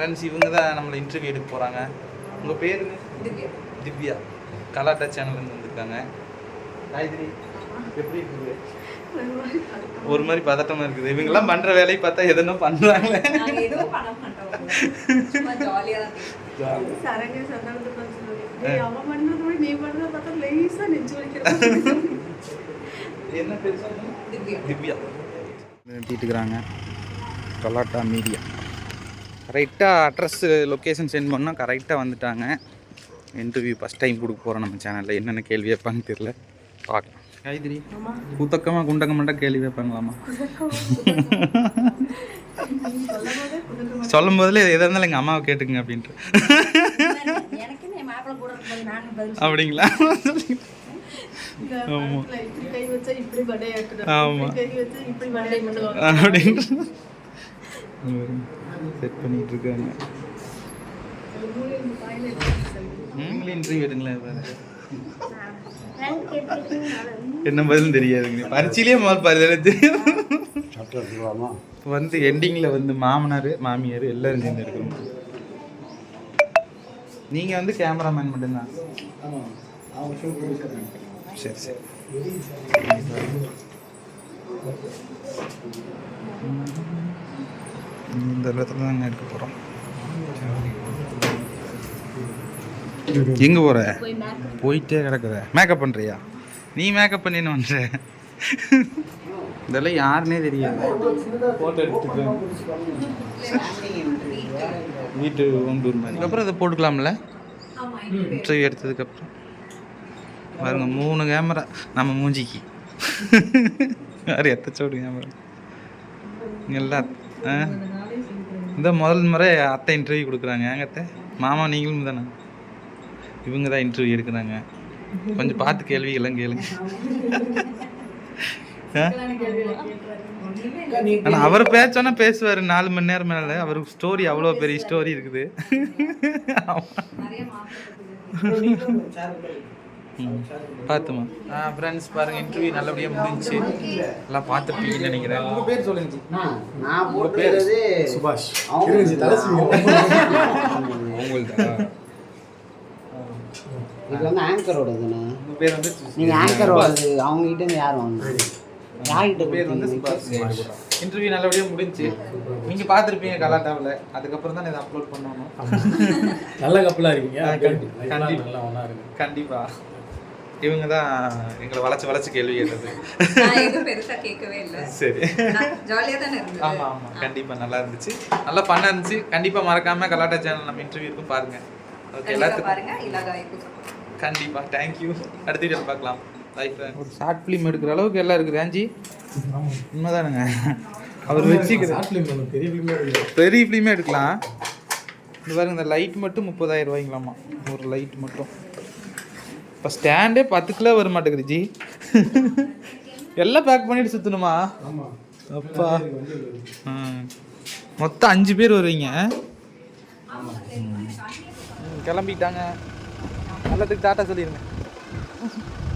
Friends இவங்க தான் நம்மளை இன்டர்வியூ எடுக்க போகிறாங்க உங்கள் பேருங்க திவ்யா. கலாட்டா சேனல்லேருந்து வந்திருக்காங்க. காயத்ரி எப்படி இருக்குது ஒரு மாதிரி பதட்டமாக இருக்குது. இவங்கெல்லாம் பண்ணுற வேலையை பார்த்தா எதனா பண்ணுறாங்களே. நாங்க எதுவும் பண்ண மாட்டோம். சும்மா ஜாலியா தான் பேசுவோம். சரங்க சந்தானத்தை பார்த்து சொல்லுவாங்க "டேய், அவன் பண்றதை விட நீ பண்றதை பார்த்தா லேசா நெஞ்சு வலிக்கிற என்ன பேர்? திவ்யா. திவ்யா. கலாட்டா மீடியா. கரெக்டாக அட்ரஸ் லொக்கேஷன் சென்ட் பண்ணால் கரெக்டாக வந்துட்டாங்க. இன்டர்வியூ ஃபஸ்ட் டைம் கொடுக்க போகிறோம் நம்ம சேனலில் என்னென்ன கேள்வி வைப்பாங்க தெரியல. பார்க்கலாம். கைதிரி குத்தக்கமாக குண்டக்கமாட்டா கேள்வி வைப்பாங்களாமா? சொல்லும் போதில் எதாக இருந்தாலும் எங்கள் அம்மாவை கேட்டுக்குங்க அப்படின்ட்டு. அப்படிங்களா? இந்த காலத்துல இப்படி கை வச்சா இப்படி படையாட்டுறாங்க ஆமா. இப்படி கை வச்சா இப்படி படைய பண்ணுவாங்க அப்படின்ட்டு செட் பண்ணிட்டு இருக்காங்க நீங்களே இன்டர்வியூ எடுங்களேன். என்ன பதிலும் தெரியாதுங்க. பரிச்சிலே முதல் பதில் தெரியும். வந்து எண்டிங்கில் வந்து மாமனார் மாமியார் எல்லாரும் சேர்ந்து இருக்கிறோம் நீங்கள் வந்து கேமராமேன் மட்டும்தான். சரி சரி. இந்த இடத்துல தான் எடுக்க போகிறோம் எங்கே போகிற போயிட்டே கிடக்குற. மேக்கப் பண்ணுறியா நீ மேக்கப் பண்ணின்னு வந்த. இதெல்லாம் யாருன்னே தெரியாது. ஃபோட்டோ எடுத்துட்டு. வீட்டு ஹோம் டூர் மாதிரி அதுக்கப்புறம் இதை போட்டுக்கலாம்ல? இன்டர்வியூ எடுத்ததுக்கப்புறம். பாருங்க மூணு கேமரா நம்ம மூஞ்சிக்கு. வேறு எத்தச்சோடு கேமரா எல்லாம் ஆ? இந்த முதல் முறை அத்தை இன்டர்வியூ கொடுக்குறாங்க. ஏங்க அத்தை? மாமா நீங்களும் தானே இவங்க தான் இன்டர்வியூ எடுக்கிறாங்க. கொஞ்சம் பார்த்து கேள்விகள்லாம் கேளுங்க. ஆனால் அவர் பேச்சோன்னா பேசுவார். நாலு மணி நேரம் மேலே. அவருக்கு ஸ்டோரி அவ்வளோ பெரிய ஸ்டோரி இருக்குது. பார்த்துமா ஆ ஃப்ரெண்ட்ஸ் பாருங்க இன்டர்வியூ நல்லபடியாக முடிஞ்சுச்சு எல்லாம் பார்த்துருப்பீங்கன்னு நினைக்கிறேன். உங்கள் பேர் சொல்லுங்க. நான் நான் போட்டுறது சுபாஷ். சீவிங்க. இது வந்து ஆங்கரோடதுண்ணா உங்க பேர் வந்து நீங்க ஆங்கரோடது அவங்க கிட்ட இருந்து யார் வாங்கினாங்க யார்கிட்ட பேர் வந்து? சுபாஷ். இன்டர்வியூ நல்லபடியாக முடிஞ்சுச்சு நீங்க பார்த்துருப்பீங்க கலாட்டாவில். அதுக்கப்புறம் தான் இதை அப்லோட் பண்ணணும். நல்ல கப்பலா இருக்கீங்க. ஆ, கண்டி- கண்டிப்பா. கண்டிப்பா. நல்லா ஒன்றா இருக்கு கண்டிப்பா. இவங்க தான் எங்களை வளைச்சு வளைச்சு கேள்வி கேட்டது. நான் எதுவும் பெருசா கேட்கவே இல்லை. சரி. ஜாலியா தானே இருந்தது. ஆமா ஆமா. கண்டிப்பா நல்லா இருந்துச்சு. நல்லா பண்ண இருந்துச்சு. கண்டிப்பா மறக்காம கலாட்டா சேனல் நம்ம இன்டர்வியூ இருக்கும் பாருங்க. ஓகே கண்டிப்பா எல்லாத்துக்கும். பாருங்க. இல்லாத வாய்ப்பு கண்டிப்பா. தேங்க்யூ அடுத்த வீடியோ பார்க்கலாம். லைஃப் ஒரு ஷார்ட் ஃபிலிம் எடுக்கிற அளவுக்கு எல்லாம் இருக்குது ஏஞ்சி உண்மைதானுங்க. அவர் வச்சுக்கிற பெரிய ஃபிலிமே எடுக்கலாம். இந்த பாருங்க இந்த லைட் மட்டும் முப்பதாயிரம் ரூபாய்ங்களாமா ஒரு லைட் மட்டும். இப்போ ஸ்டாண்டே பத்து கிலோ வர மாட்டேங்குது ஜி. எல்லாம் பேக் பண்ணிட்டு சுற்றணுமா ஆமா. அப்பா. ம். மொத்தம் அஞ்சு பேர் வருவீங்க. ம், கிளம்பிட்டாங்க. நல்லதுக்கு டாட்டா சொல்லிடுங்க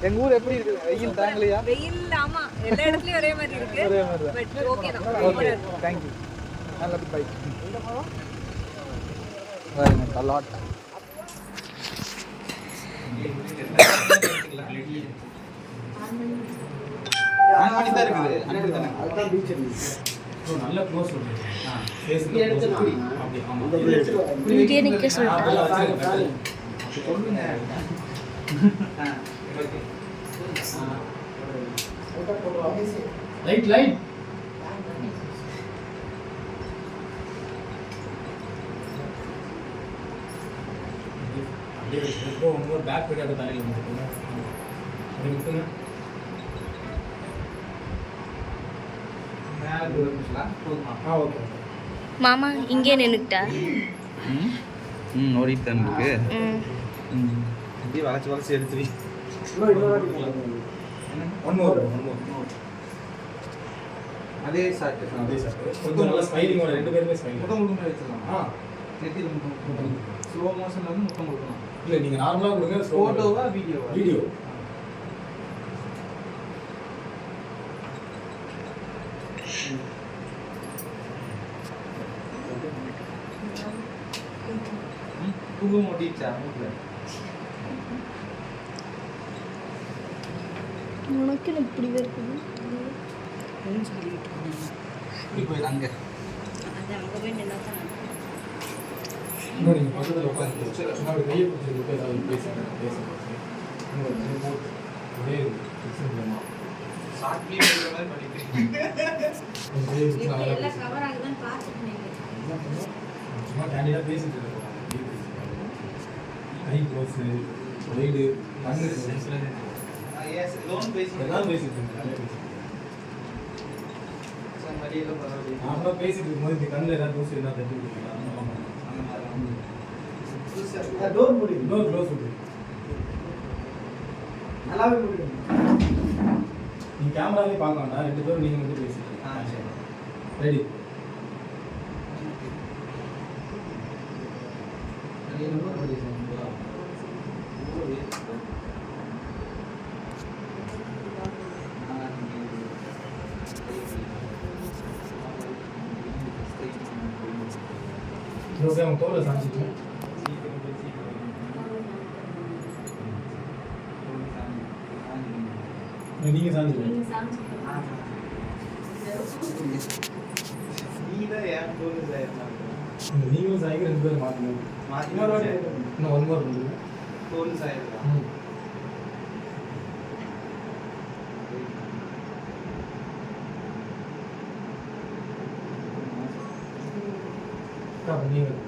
எங்கள் ஊர் எப்படி இருக்குது வெயில் தாங்கலையா? வெயில் ஆமா. எல்லா இடத்துலயும் ஒரே மாதிரி இருக்கு. ஒரே மாதிரி தான். பட் ஓகே தான். ஓகே தேங்க்யூ நல்லது பை பாருங்க கலாட்டா தான் இருக்குது தானே அதுதான் நல்ல க்ளோஸ் ஃபேஸ் அப்படி ஆமா நிக்க சொல்லிட்டேன். சொல்லுங்க ஆ, ஓகே. லைட் லைட் அப்படியே இப்போ உங்க பேக் போயிட்டு அப்படியே தலையில் விட்டுங்க ஓகே மாமா இங்கே நின்றுக்கிட்டா ம் ம் ஓடிட்டு தான் இருக்கு. ம். ம் அப்படியே வளைச்சு வளைச்சு எடுத்து வை. இன்னும் இன்னொரு வாட்டி போடுங்க. ஒன் மோர் ஒன் மோர் அதே சாட்டு அதே சார் கொஞ்சம் நல்லா ஸ்மைலிங்கோட ரெண்டு பேருமே ஸ்மைலிங் வச்சிடலாம்? ஆ. நெத்தியில் முத்தம் கொடுக்கணும் ஸ்லோ மோஷன்ல வந்து முத்தம் கொடுக்கணும் இல்லை நீங்கள் நார்மலாக கொடுங்க ஃபோட்டோவா வீடியோவா வீடியோ தூக்கம் ஓட்டிச்சா மூக்கில் உனக்கு இப்படி இருக்குது இப்படி போய் அங்கே. அது அங்கே போய் நின்னா தான் இன்னும் நீங்கள் பக்கத்தில் உட்காந்து சும்மா அப்படி கையை பிடிச்சி உட்காந்து ஏதாவது பேசுங்க பேசுங்க ஒரே ஷார்ட் ஃபிலிம் இருக்கிற மாதிரி எல்லாம் கேண்டிடாக பேசிட்டு இருக்கோம் கை க்ளோஸ் ரைடு கண்ணு எஸ் லோன் பேசி எல்லாம் பேசிட்டு இருக்கோம் நிறைய பேசிட்டு இருக்கும்போது இந்த கண்ணில் ஏதாவது தூசி இருந்தால் தட்டி கொடுக்கலாம் புதுசாக டோர் முடியும் இன்னொரு க்ளோஸ் விட்டு நல்லாவே முடியும் நீ கேமராலே பார்க்க வேண்டாம். ரெண்டு பேரும் நீங்கள் மட்டும் பேசிட்டு ஆ சரி. ரெடி ஓகே அவங்க தோலை சாஞ்சிட்டு நீங்கள் நீதான் ஏன் தோணுது சார் நீங்களும் சாய்க்கு ரெண்டு பேரும் மாற்றணும் மாற்றி இன்னும் ஒன் மோர் பண்ணுங்க தோல் சாயிருக்கா ம். அப்போ நீங்கள்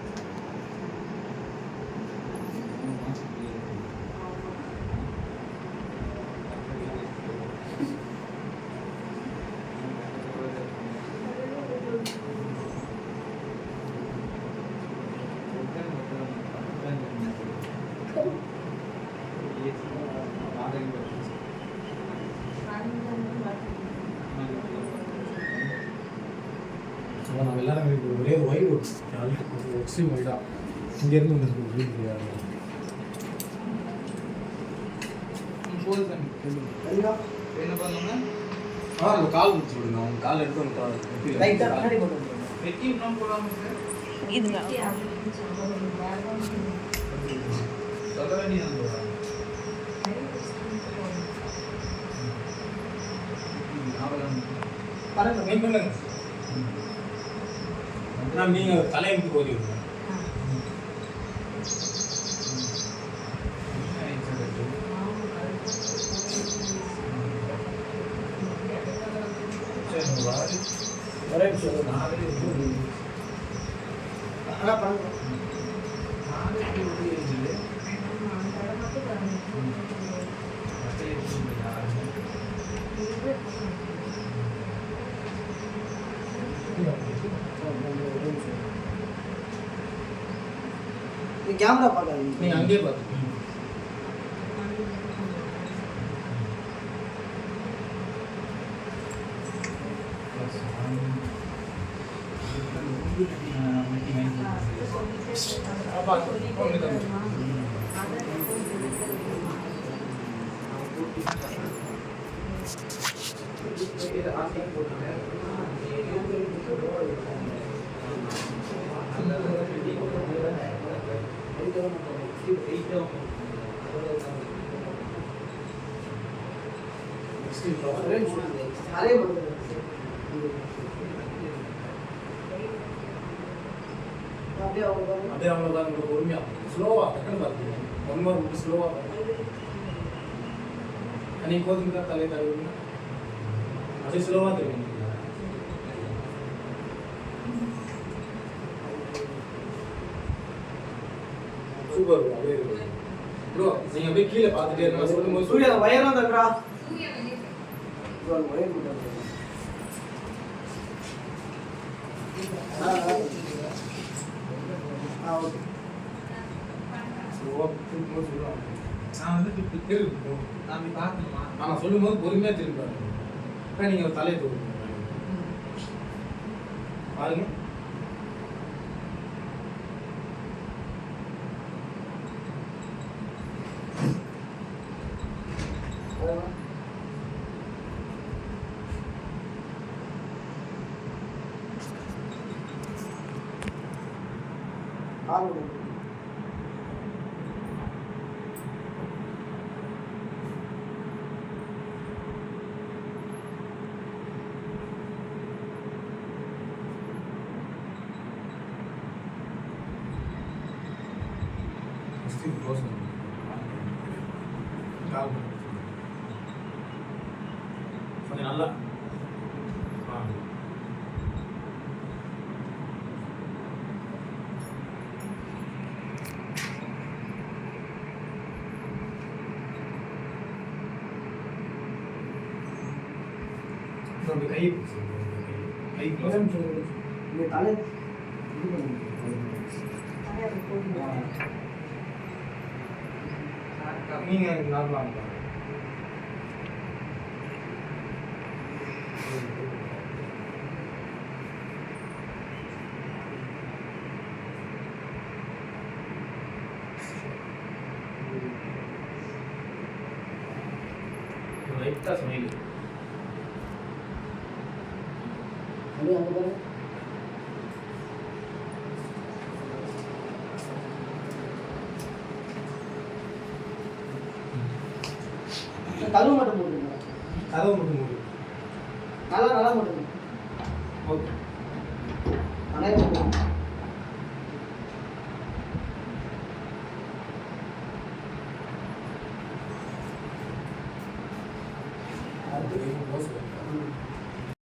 ஸோ நம்ம எல்லாரும் இப்போ ஒரே ஒரு ஒயிட் ஒரு எக்ஸ்ட்ரீம் ஒயிட்டாக இங்கேருந்து வந்து வீடு கிடையாது என்ன பண்ணணும்னா ஆ அந்த கால் முடிச்சு விடுங்க அவங்க கால் எடுத்து வந்து லைட்டாக கண்ணாடி போட்டு வெட்டி இன்னும் போடாம சார் இதுங்க. சொல்ல வேண்டியது பாருங்க வெயிட் பண்ணுங்க நீங்கள் தலையெழுத்து கோதி விடுங்க ஒரே நிமிஷம் அதான் பாருங்க நீ கேமரா பார்க்காதீங்க நீங்கள் அங்கேயே பார்த்து ஒரே நிமிஷம் அதே பண்ணுங்க அப்படியே அவங்க பாருங்க. அப்படியே அவங்க தான் உங்களுக்கு பொறுமையாக ஸ்லோவாக டக்குன்னு பார்த்துக்கோங்க ஒன் மார் மட்டும் ஸ்லோவாக பார்த்து அன்னைக்கு அப்படியே சூப்பர் அப்படியே இருக்கு ப்ரோ நீங்கள் அப்படியே கீழே பார்த்துட்டே இருங்க. சொல்லும்போது சூர்யா வயரம் ஸ்லோவாக சொல்லும்போது பொறுமையாக திரும்பி நீங்கள் தலையை தூக்குங்க. பாருங்க. Aleluia. Steve né? tá Bosman. Calma. நல்லா. இன்னொரு கை கை இந்த தலை இது பண்ணுங்க நீங்கள் நார்மலாக அங்கே பாரு கதவு மட்டும் போட்டுருங்க கதவு மட்டும் மூடு நல்லா நல்லா போட்டுருங்க ஓகே. நல்லா போட்டுருங்க